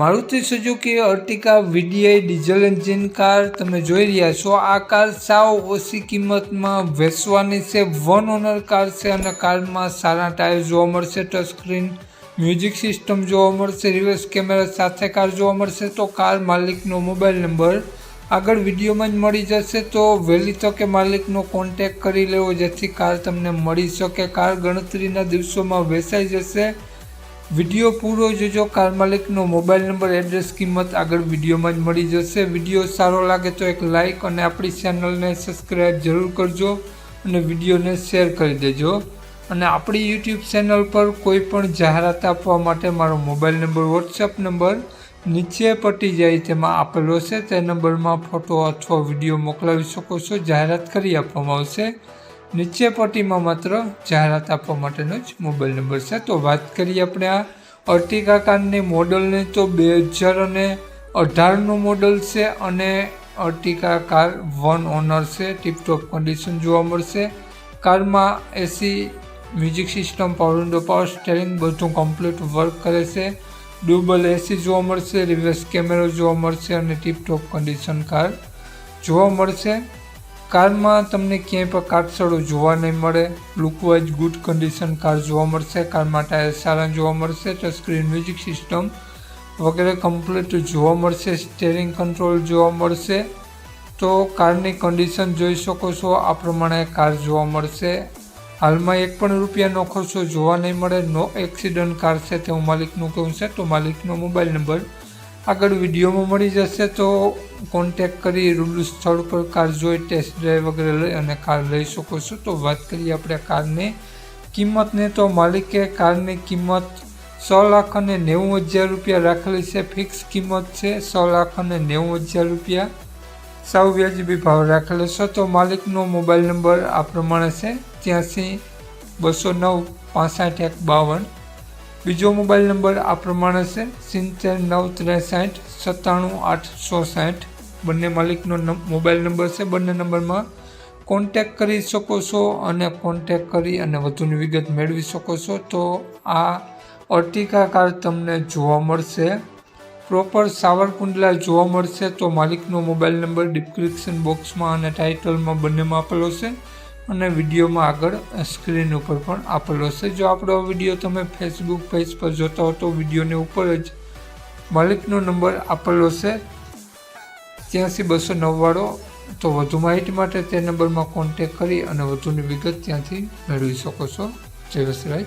Maruti Suzuki Ertiga VDI diesel engine car તમે જોઈ રહ્યા છો. આ કાર સાવ ઓછી કિંમતમાં વેચવાની છે. વન ઓનર કાર છે અને કારમાં સારા ટાયર જોવા મળશે, ટચ સ્ક્રીન, મ્યુઝિક સિસ્ટમ જોવા મળશે, રિવર્સ કેમેરા સાથે કાર જોવા મળશે. તો કાર માલિકનો મોબાઈલ નંબર આગળ વિડીયોમાં જ મળી જશે. તો વહેલી તકે માલિકનો કોન્ટેક કરી લેવો જેથી કાર તમને મળી શકે. કાર ગણતરીના દિવસોમાં વેચાઈ જશે. વીડિયો પૂરો જોજો. કાર માલિકનો મોબાઈલ નંબર, એડ્રેસ, કિંમત આગળ વિડીયોમાં જ મળી જશે. વીડિયો સારો લાગે તો એક લાઇક અને આપણી ચેનલને સબસ્ક્રાઈબ જરૂર કરજો અને વિડીયોને શેર કરી દેજો. અને આપણી યુટ્યુબ ચેનલ પર કોઈ પણ જાહેરાત આપવા માટે મારો મોબાઈલ નંબર વોટ્સઅપ નંબર નીચે પટી જાય તેમાં આપેલો છે. તે નંબરમાં ફોટો અથવા વીડિયો મોકલાવી શકો છો. જાહેરાત કરી આપવામાં આવશે. નીચે પટ્ટીમાં માત્ર જાહેરાત આપવા માટેનો જ મોબાઈલ નંબર છે. તો વાત કરીએ આપણે આ અર્ટિકા કારની મોડલની. તો બે હજાર અને અઢારનું મોડલ છે અને અર્ટિકા કાર વન ઓનર છે. ટીપટોપ કન્ડિશન જોવા મળશે. કારમાં AC music system power window power steering બધું કમ્પ્લીટ વર્ક કરે છે. ડુબલ એસી જોવા મળશે રિવર્સ કેમેરો જોવા મળશે અને ટીપટોપ કન્ડિશન કાર જોવા મળશે. કારમાં તમને ક્યાંય પણ કાટસડો જોવા નહીં મળે, લુકવાઇઝ ગુડ કન્ડિશન કાર જોવા મળશે કારમાં ટાયર સારા જોવા મળશે સ્ક્રીન મ્યુઝિક સિસ્ટમ વગેરે કમ્પ્લીટ જોવા મળશે, સ્ટેરિંગ કંટ્રોલ જોવા મળશે. તો કારની કન્ડિશન જોઈ શકો છો, આ પ્રમાણે કાર જોવા મળશે. હાલમાં એક પણ રૂપિયાનો ખર્ચો જોવા નહીં મળે, નો એક્સિડન્ટ કાર છે તેવું માલિકનું કહેવું છે, તો માલિકનો મોબાઈલ નંબર આગળ વિડીયોમાં મળી જશે. તો કોન્ટેક કરી, રૂબરૂ સ્થળ પર કાર જોઈ ટેસ્ટ ડ્રાઈવ વગેરે લઈ અને કાર લઈ શકો છો. તો વાત કરીએ આપણે કારની કિંમતને. તો માલિકે કારની કિંમત સો લાખ અને નેવું હજાર રૂપિયા રાખેલી છે. ફિક્સ કિંમત છે સો લાખ અને નેવું હજાર રૂપિયા. સાવ વ્યાજબી ભાવ રાખેલો છે. તો માલિકનો મોબાઈલ નંબર આ પ્રમાણે છે ત્યાંસી બસો નવ પાસઠ એક બાવન. બીજો મોબાઈલ નંબર આ પ્રમાણે છે સિત્તેર નવ ત્રેસાઠ સત્તાણું આઠસો સાઠ બંને માલિકનો મોબાઈલ નંબર છે. બંને નંબરમાં કોન્ટેક કરી શકો છો અને કોન્ટેક કરી અને વધુની વિગત મેળવી શકો છો. તો આ અર્ટિકા કાર તમને જોવા મળશે. પ્રોપર સાવરકુંડલા જોવા મળશે તો માલિકનો મોબાઈલ નંબર ડિસ્ક્રિપ્શન બોક્સમાં અને ટાઇટલમાં બંનેમાં આપેલો છે અને વિડીયોમાં આગળ સ્ક્રીન ઉપર પણ આપેલો છે. જો આપણો વીડિયો તમે ફેસબુક પેજ પર જોતા હો તો વિડીયોની ઉપર જ માલિકનો નંબર આપેલો છે. ત્યાંથી બસો નવ્વાણું તો વધુ માહિતી માટે તે નંબરમાં કોન્ટેક કરી અને વધુની વિગત ત્યાંથી મેળવી શકો છો. જય વસરાજ.